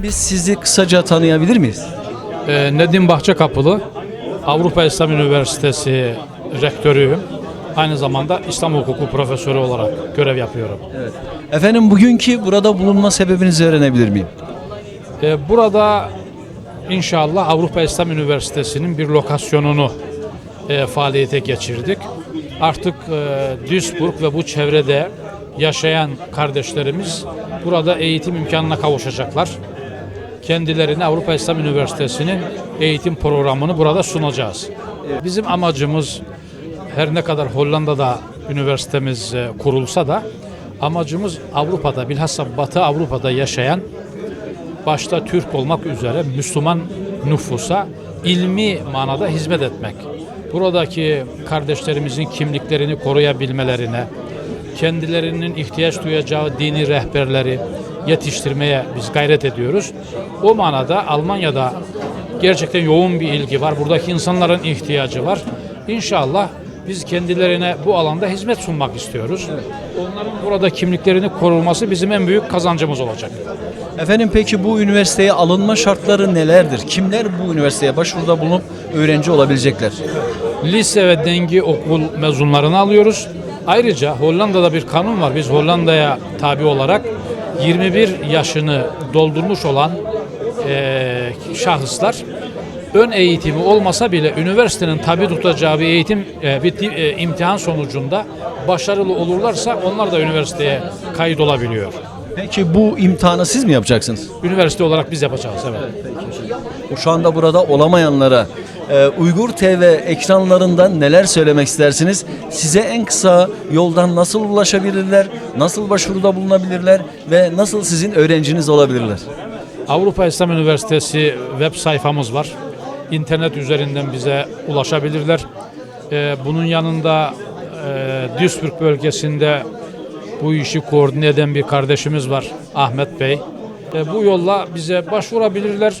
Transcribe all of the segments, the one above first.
Efendim biz sizi kısaca tanıyabilir miyiz? Ee, Nedim Bahçekapılı, Avrupa İslam Üniversitesi rektörüyüm. Aynı zamanda İslam hukuku profesörü olarak görev yapıyorum. Efendim bugünkü burada bulunma sebebinizi öğrenebilir miyim? Ee, burada inşallah Avrupa İslam Üniversitesi'nin bir lokasyonunu e, faaliyete geçirdik. Artık e, Duisburg ve bu çevrede yaşayan kardeşlerimiz burada eğitim imkanına kavuşacaklar. Kendilerine Avrupa İslam Üniversitesi'nin eğitim programını burada sunacağız. Bizim amacımız her ne kadar Hollanda'da üniversitemiz e, kurulsa da amacımız Avrupa'da bilhassa Batı Avrupa'da yaşayan başta Türk olmak üzere Müslüman nüfusa ilmi manada hizmet etmek. Buradaki kardeşlerimizin kimliklerini koruyabilmelerine, kendilerinin ihtiyaç duyacağı dini rehberleri yetiştirmeye biz gayret ediyoruz. O manada Almanya'da gerçekten yoğun bir ilgi var. Buradaki insanların ihtiyacı var. İnşallah biz kendilerine bu alanda hizmet sunmak istiyoruz. Onların burada kimliklerini korunması bizim en büyük kazancımız olacak. Efendim peki bu üniversiteye alınma şartları nelerdir? Kimler bu üniversiteye başvuruda bulunup öğrenci olabilecekler? lise ve dengi okul mezunlarını alıyoruz. Ayrıca Hollanda'da bir kanun var. Biz Hollanda'ya tabi olarak 21 yaşını doldurmuş olan eee, şahıslar ön eğitimi olmasa bile üniversitenin tabi tutacağı bir eğitim eee, bir eee, imtihan sonucunda başarılı olurlarsa onlar da üniversiteye kayıt olabiliyor. Peki bu imtihanı siz mi yapacaksınız? Üniversite olarak biz yapacağız evet. Şu anda burada olamayanlara e, Uygur TV ekranlarından neler söylemek istersiniz? Size en kısa yoldan nasıl ulaşabilirler? Nasıl başvuruda bulunabilirler? Ve nasıl sizin öğrenciniz olabilirler? Avrupa İslam Üniversitesi web sayfamız var. İnternet üzerinden bize ulaşabilirler. Ee, bunun yanında e, Duisburg bölgesinde bu işi koordine eden bir kardeşimiz var Ahmet Bey. E, bu yolla bize başvurabilirler.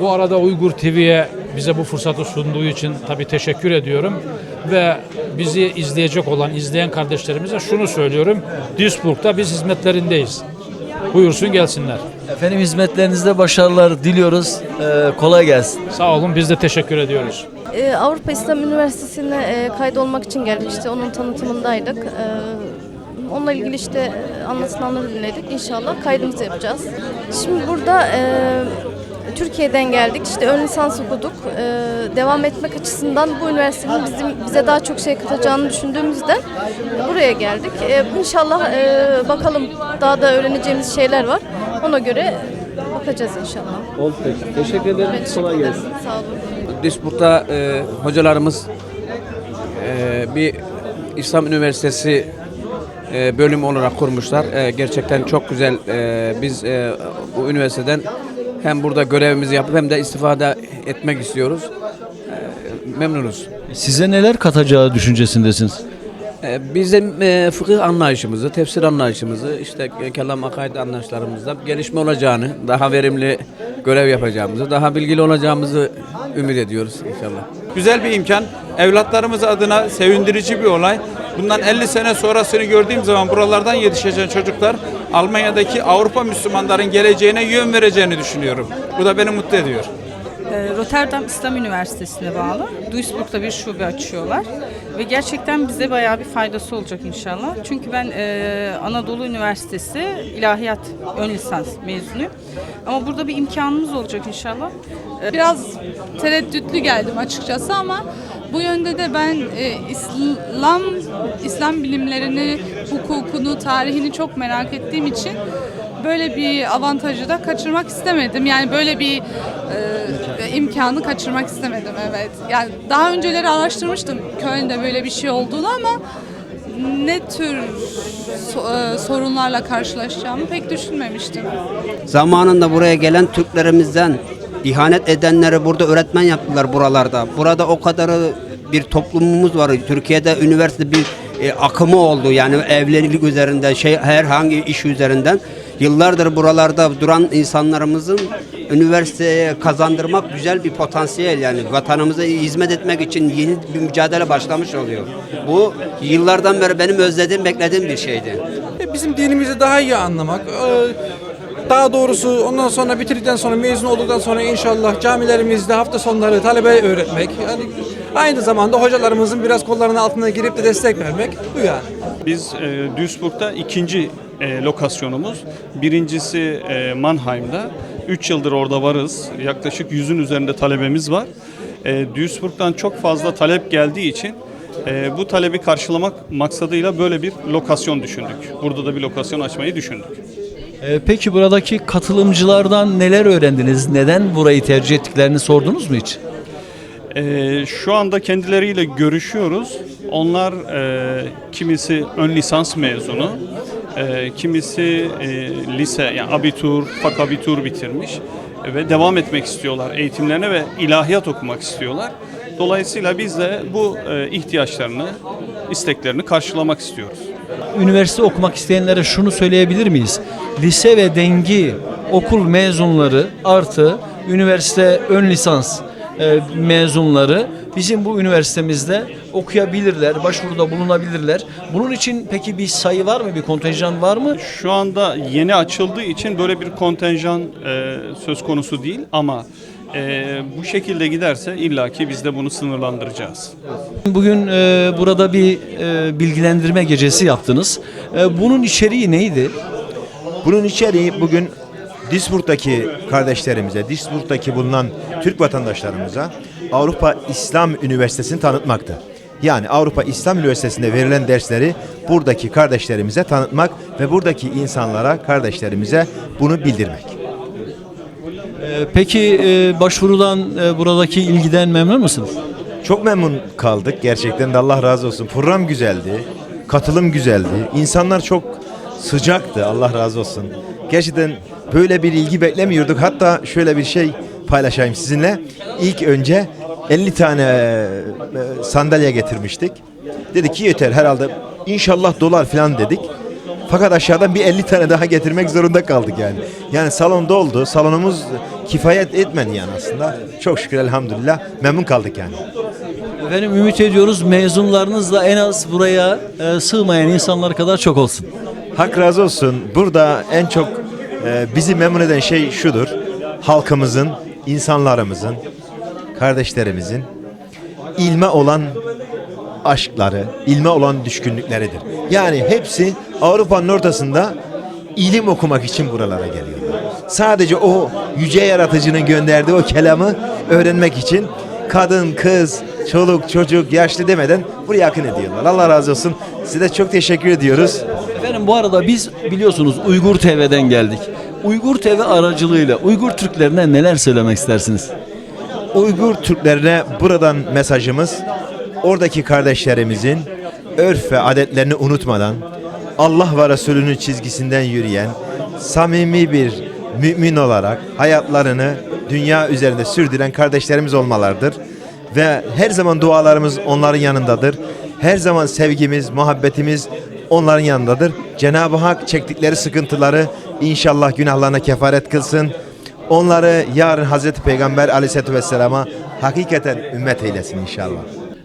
Bu arada Uygur TV'ye bize bu fırsatı sunduğu için tabii teşekkür ediyorum. Ve bizi izleyecek olan, izleyen kardeşlerimize şunu söylüyorum. Duisburg'da biz hizmetlerindeyiz. Buyursun gelsinler. Efendim hizmetlerinizde başarılar diliyoruz. E, kolay gelsin. Sağ olun biz de teşekkür ediyoruz. Ee, Avrupa İslam Üniversitesi'ne e, kaydolmak için geldik. İşte onun tanıtımındaydık. Ee, onunla ilgili işte e, anlatılanları dinledik. İnşallah kaydımızı yapacağız. Şimdi burada e, Türkiye'den geldik. İşte ön lisans okuduk. Ee, devam etmek açısından bu üniversitenin bizim bize daha çok şey katacağını düşündüğümüzden buraya geldik. Ee, inşallah e, bakalım daha da öğreneceğimiz şeyler var. Ona göre bakacağız inşallah. Oldu peki. Teşekkür ederim. Ben teşekkür ederim. Sağ olun. Duisburg'da e, hocalarımız e, bir İslam Üniversitesi e, bölümü olarak kurmuşlar. E, gerçekten çok güzel. E, biz e, bu üniversiteden hem burada görevimizi yapıp hem de istifade etmek istiyoruz. E, memnunuz. Size neler katacağı düşüncesindesiniz? E, bizim e, fıkıh anlayışımızı, tefsir anlayışımızı, işte e, kelam akaid anlayışlarımızda gelişme olacağını, daha verimli görev yapacağımızı, daha bilgili olacağımızı ümit ediyoruz inşallah. Güzel bir imkan. Evlatlarımız adına sevindirici bir olay. Bundan 50 sene sonrasını gördüğüm zaman buralardan yetişecek çocuklar Almanya'daki Avrupa Müslümanların geleceğine yön vereceğini düşünüyorum. Bu da beni mutlu ediyor. Ee, Rotterdam İslam Üniversitesi'ne bağlı. Duisburg'da bir şube açıyorlar. Ve gerçekten bize bayağı bir faydası olacak inşallah. Çünkü ben e, Anadolu Üniversitesi İlahiyat ön lisans mezunuyum. Ama burada bir imkanımız olacak inşallah. Biraz tereddütlü geldim açıkçası ama bu yönde de ben e, İslam İslam bilimlerini, hukukunu, tarihini çok merak ettiğim için böyle bir avantajı da kaçırmak istemedim. Yani böyle bir e, imkanı kaçırmak istemedim evet. Yani daha önceleri araştırmıştım Köln'de böyle bir şey olduğunu ama ne tür e, sorunlarla karşılaşacağımı pek düşünmemiştim. Zamanında buraya gelen Türklerimizden ihanet edenleri burada öğretmen yaptılar buralarda. Burada o kadar bir toplumumuz var. Türkiye'de üniversite bir e, akımı oldu. Yani evlilik üzerinden, şey herhangi iş üzerinden. Yıllardır buralarda duran insanlarımızın üniversiteye kazandırmak güzel bir potansiyel yani vatanımıza hizmet etmek için yeni bir mücadele başlamış oluyor. Bu yıllardan beri benim özlediğim, beklediğim bir şeydi. E, bizim dinimizi daha iyi anlamak, e, Daha doğrusu ondan sonra bitirdikten sonra mezun olduktan sonra inşallah camilerimizde hafta sonları talebe öğretmek. Yani aynı zamanda hocalarımızın biraz kollarının altına girip de destek vermek bu yani. Biz e, Duisburg'da ikinci e, lokasyonumuz. Birincisi e, Mannheim'da. 3 yıldır orada varız. Yaklaşık 100'ün üzerinde talebemiz var. E, Duisburg'dan çok fazla talep geldiği için e, bu talebi karşılamak maksadıyla böyle bir lokasyon düşündük. Burada da bir lokasyon açmayı düşündük. E, peki buradaki katılımcılardan neler öğrendiniz? Neden burayı tercih ettiklerini sordunuz mu hiç? Ee, şu anda kendileriyle görüşüyoruz. Onlar e, kimisi ön lisans mezunu, e, kimisi e, lise yani abitur, fakabitur bitirmiş ve devam etmek istiyorlar eğitimlerine ve ilahiyat okumak istiyorlar. Dolayısıyla biz de bu e, ihtiyaçlarını, isteklerini karşılamak istiyoruz. Üniversite okumak isteyenlere şunu söyleyebilir miyiz? Lise ve dengi okul mezunları artı üniversite ön lisans e, mezunları bizim bu üniversitemizde okuyabilirler, başvuruda bulunabilirler. Bunun için peki bir sayı var mı, bir kontenjan var mı? Şu anda yeni açıldığı için böyle bir kontenjan e, söz konusu değil ama e, bu şekilde giderse illaki biz de bunu sınırlandıracağız. Bugün e, burada bir e, bilgilendirme gecesi yaptınız. E, bunun içeriği neydi? Bunun içeriği bugün Duisburg'daki kardeşlerimize, Duisburg'daki bulunan Türk vatandaşlarımıza Avrupa İslam Üniversitesi'ni tanıtmaktı. Yani Avrupa İslam Üniversitesi'nde verilen dersleri buradaki kardeşlerimize tanıtmak ve buradaki insanlara, kardeşlerimize bunu bildirmek. E, peki e, başvurudan, e, buradaki ilgiden memnun musunuz? Çok memnun kaldık gerçekten de Allah razı olsun. Program güzeldi, katılım güzeldi. İnsanlar çok sıcaktı Allah razı olsun. Gerçekten böyle bir ilgi beklemiyorduk. Hatta şöyle bir şey paylaşayım sizinle. İlk önce 50 tane e, sandalye getirmiştik. Dedik ki yeter herhalde inşallah dolar falan dedik. Fakat aşağıdan bir 50 tane daha getirmek zorunda kaldık yani. Yani salon doldu. Salonumuz kifayet etmedi yani aslında. Çok şükür elhamdülillah memnun kaldık yani. Efendim ümit ediyoruz mezunlarınız da en az buraya e, sığmayan insanlar kadar çok olsun. Hak razı olsun. Burada en çok e, bizi memnun eden şey şudur. Halkımızın, insanlarımızın, kardeşlerimizin ilme olan aşkları, ilme olan düşkünlükleridir. Yani hepsi Avrupa'nın ortasında ilim okumak için buralara geliyorlar. Sadece o yüce yaratıcının gönderdiği o kelamı öğrenmek için kadın, kız, çoluk, çocuk, yaşlı demeden buraya akın ediyorlar. Allah razı olsun. Size çok teşekkür ediyoruz. Efendim bu arada biz biliyorsunuz Uygur TV'den geldik. Uygur TV aracılığıyla Uygur Türklerine neler söylemek istersiniz? Uygur Türklerine buradan mesajımız oradaki kardeşlerimizin örf ve adetlerini unutmadan Allah ve Resulünün çizgisinden yürüyen samimi bir mümin olarak hayatlarını dünya üzerinde sürdüren kardeşlerimiz olmalardır. Ve her zaman dualarımız onların yanındadır. Her zaman sevgimiz, muhabbetimiz onların yanındadır. Cenab-ı Hak çektikleri sıkıntıları inşallah günahlarına kefaret kılsın. Onları yarın Hazreti Peygamber aleyhissalatü vesselama hakikaten ümmet eylesin inşallah.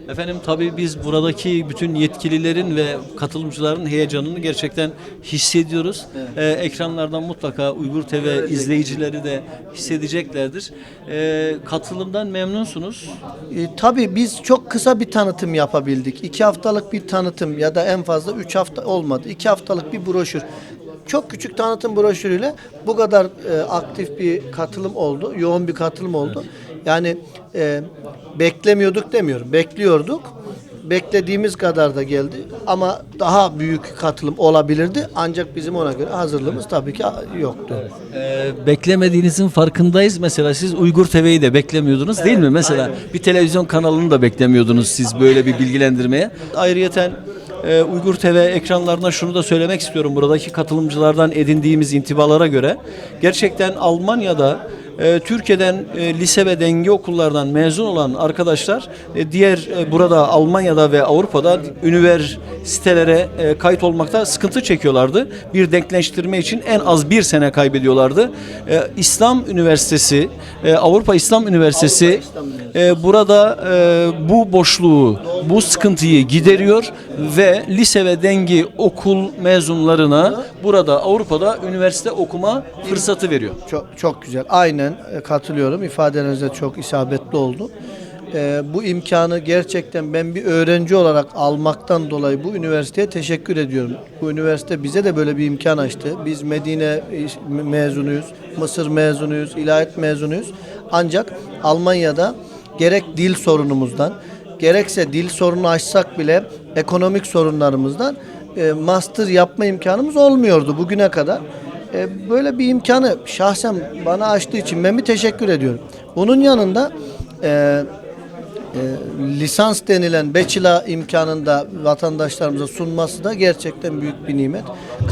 Efendim tabii biz buradaki bütün yetkililerin ve katılımcıların heyecanını gerçekten hissediyoruz. Ee, ekranlardan mutlaka Uygur TV izleyicileri de hissedeceklerdir. Ee, katılımdan memnunsunuz. E, tabii biz çok kısa bir tanıtım yapabildik. İki haftalık bir tanıtım ya da en fazla üç hafta olmadı. İki haftalık bir broşür. Çok küçük tanıtım broşürüyle bu kadar e, aktif bir katılım oldu. Yoğun bir katılım oldu. Yani e, beklemiyorduk demiyorum. Bekliyorduk. Beklediğimiz kadar da geldi ama daha büyük katılım olabilirdi. Ancak bizim ona göre hazırlığımız tabii ki yoktu. Ee, beklemediğinizin farkındayız. Mesela siz Uygur TV'yi de beklemiyordunuz değil mi? Mesela bir televizyon kanalını da beklemiyordunuz siz böyle bir bilgilendirmeye. Ayrıyeten e, Uygur TV ekranlarına şunu da söylemek istiyorum. Buradaki katılımcılardan edindiğimiz intibalara göre gerçekten Almanya'da e, Türkiye'den e, lise ve denge okullardan mezun olan arkadaşlar e, diğer e, burada Almanya'da ve Avrupa'da üniversitelere e, kayıt olmakta sıkıntı çekiyorlardı. Bir denkleştirme için en az bir sene kaybediyorlardı. E, İslam Üniversitesi, e, Avrupa İslam Üniversitesi e, burada e, bu boşluğu, bu sıkıntıyı gideriyor ve lise ve dengi okul mezunlarına burada Avrupa'da üniversite okuma fırsatı veriyor. Çok çok güzel. Aynen e, katılıyorum. İfadenizde çok isabetli oldu. E, bu imkanı gerçekten ben bir öğrenci olarak almaktan dolayı bu üniversiteye teşekkür ediyorum. Bu üniversite bize de böyle bir imkan açtı. Biz Medine mezunuyuz, Mısır mezunuyuz, ilahiyat mezunuyuz. Ancak Almanya'da gerek dil sorunumuzdan, gerekse dil sorunu aşsak bile ekonomik sorunlarımızdan e, master yapma imkanımız olmuyordu bugüne kadar. E, böyle bir imkanı şahsen bana açtığı için ben bir teşekkür ediyorum. Bunun yanında e, e, lisans denilen bachelor imkanında vatandaşlarımıza sunması da gerçekten büyük bir nimet.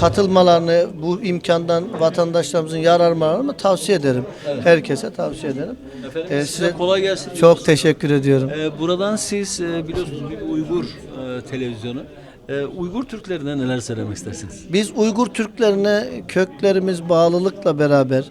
Katılmalarını bu imkandan vatandaşlarımızın yararlanmalarını tavsiye ederim. Herkese tavsiye ederim. Efendim, E, size kolay gelsin. Çok teşekkür ediyorum. Ee, buradan siz e, biliyorsunuz bir Uygur e, televizyonu. E, Uygur Türklerine neler söylemek istersiniz? Biz Uygur Türklerine köklerimiz bağlılıkla beraber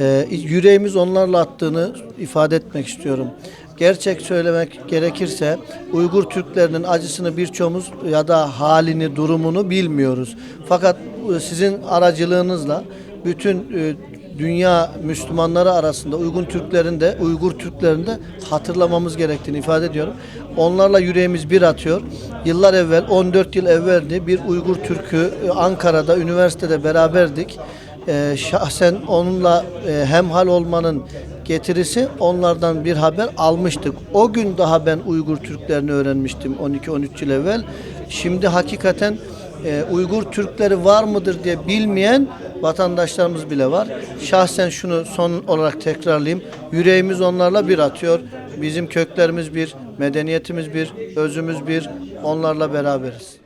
e, yüreğimiz onlarla attığını ifade etmek istiyorum. Gerçek söylemek gerekirse Uygur Türklerinin acısını birçoğumuz ya da halini, durumunu bilmiyoruz. Fakat e, sizin aracılığınızla bütün e, dünya Müslümanları arasında Uygun Türklerin de Uygur Türklerin de hatırlamamız gerektiğini ifade ediyorum. Onlarla yüreğimiz bir atıyor. Yıllar evvel 14 yıl evveldi bir Uygur Türk'ü e, Ankara'da üniversitede beraberdik. Ee, şahsen onunla e, hemhal olmanın getirisi onlardan bir haber almıştık. O gün daha ben Uygur Türklerini öğrenmiştim 12-13 yıl evvel. Şimdi hakikaten e, Uygur Türkleri var mıdır diye bilmeyen vatandaşlarımız bile var. Şahsen şunu son olarak tekrarlayayım. Yüreğimiz onlarla bir atıyor. Bizim köklerimiz bir, medeniyetimiz bir, özümüz bir. Onlarla beraberiz.